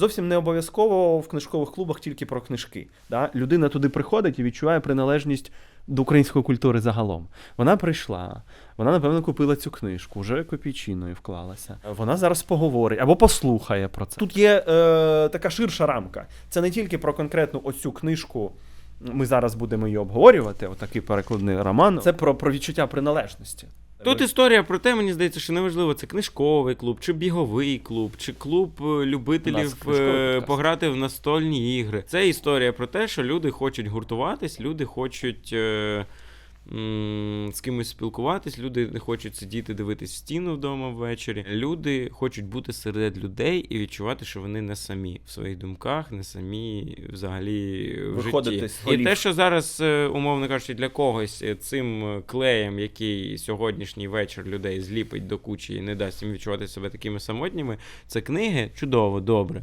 зовсім не обов'язково в книжкових клубах тільки про книжки. Да? Людина туди приходить і відчуває приналежність до української культури загалом. Вона прийшла, вона, напевно, купила цю книжку, вже копійчиною вклалася. Вона зараз поговорить або послухає про це. Тут є е, така ширша рамка. Це не тільки про конкретну оцю книжку. Ми зараз будемо її обговорювати, отакий перекладний роман. Це про, про відчуття приналежності. Тут історія про те, мені здається, що неважливо, це книжковий клуб, чи біговий клуб, чи клуб е, любителів е, пограти в настольні ігри. Це історія про те, що люди хочуть гуртуватись, люди хочуть. З кимось спілкуватись, люди не хочуть сидіти, дивитись в стіну вдома ввечері. Люди хочуть бути серед людей і відчувати, що вони не самі в своїх думках, не самі взагалі в Виходити житті. з І те, що зараз, е, умовно кажучи, для когось е, цим е, клеєм, який сьогоднішній вечір людей зліпить до кучі і не дасть їм відчувати себе такими самотніми, це книги чудово, добре.